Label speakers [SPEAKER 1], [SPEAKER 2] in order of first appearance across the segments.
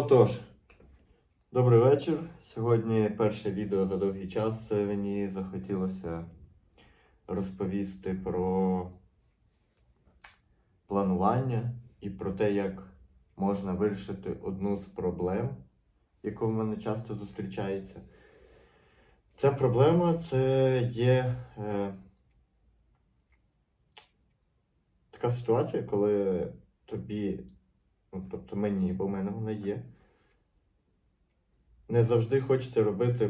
[SPEAKER 1] Отож, добрий вечір. Сьогодні перше відео за довгий час. Це мені захотілося розповісти про планування і про те, як можна вирішити одну з проблем, яка в мене часто зустрічається. Ця проблема це є е, така ситуація, коли тобі, ну, тобто мені, бо в мене вона є, не завжди хочеться робити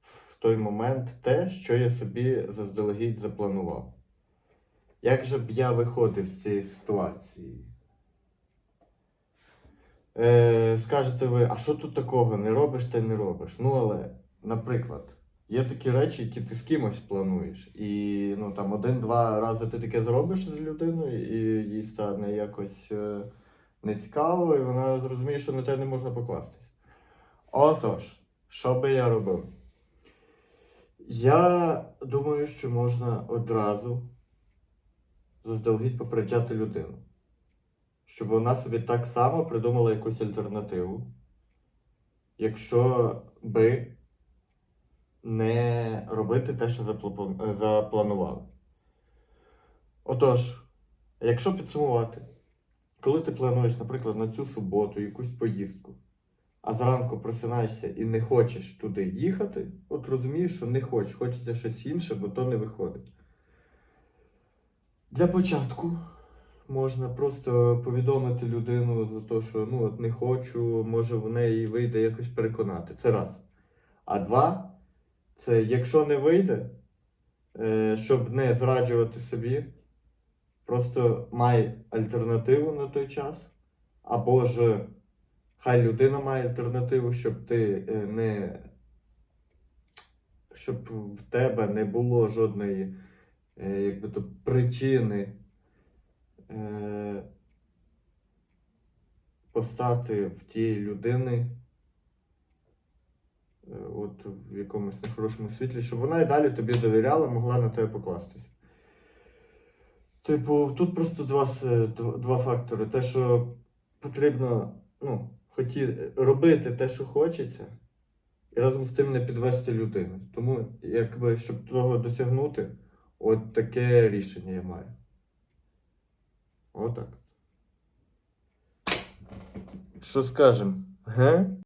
[SPEAKER 1] в- той момент те, що я собі заздалегідь запланував. Як же б я виходив з цієї ситуації? Е, скажете ви, а що тут такого? Не робиш, та не робиш. Ну, але, наприклад, є такі речі, які ти з кимось плануєш. І ну, там один-два рази ти таке зробиш з людиною, і їй стане якось е, нецікаво, і вона зрозуміє, що на тебе не можна покластись. Отож, що би я робив? Я думаю, що можна одразу заздалегідь попереджати людину, щоб вона собі так само придумала якусь альтернативу, якщо би не робити те, що запланували. Отож, якщо підсумувати, коли ти плануєш, наприклад, на цю суботу якусь поїздку, а зранку просинаєшся і не хочеш туди їхати, от розумієш, що не хочеш, хочеться щось інше, бо то не виходить. Для початку можна просто повідомити людину за те, що ну от не хочу, може в неї вийде якось переконати. Це раз. А два, це якщо не вийде, е, щоб не зраджувати собі, просто май альтернативу на той час, або ж хай людина має альтернативу, щоб ти е, не. Щоб в тебе не було жодної е, якби то, причини е, постати в тієї людини е, от в якомусь нехорошому світлі, щоб вона і далі тобі довіряла, могла на тебе покластися. Типу, тут просто два, два фактори. Те, що потрібно ну, хоті, робити те, що хочеться, і разом з тим не підвести людину. Тому, якби, щоб того досягнути, от таке рішення я маю. Отак. Що скажем? Ге?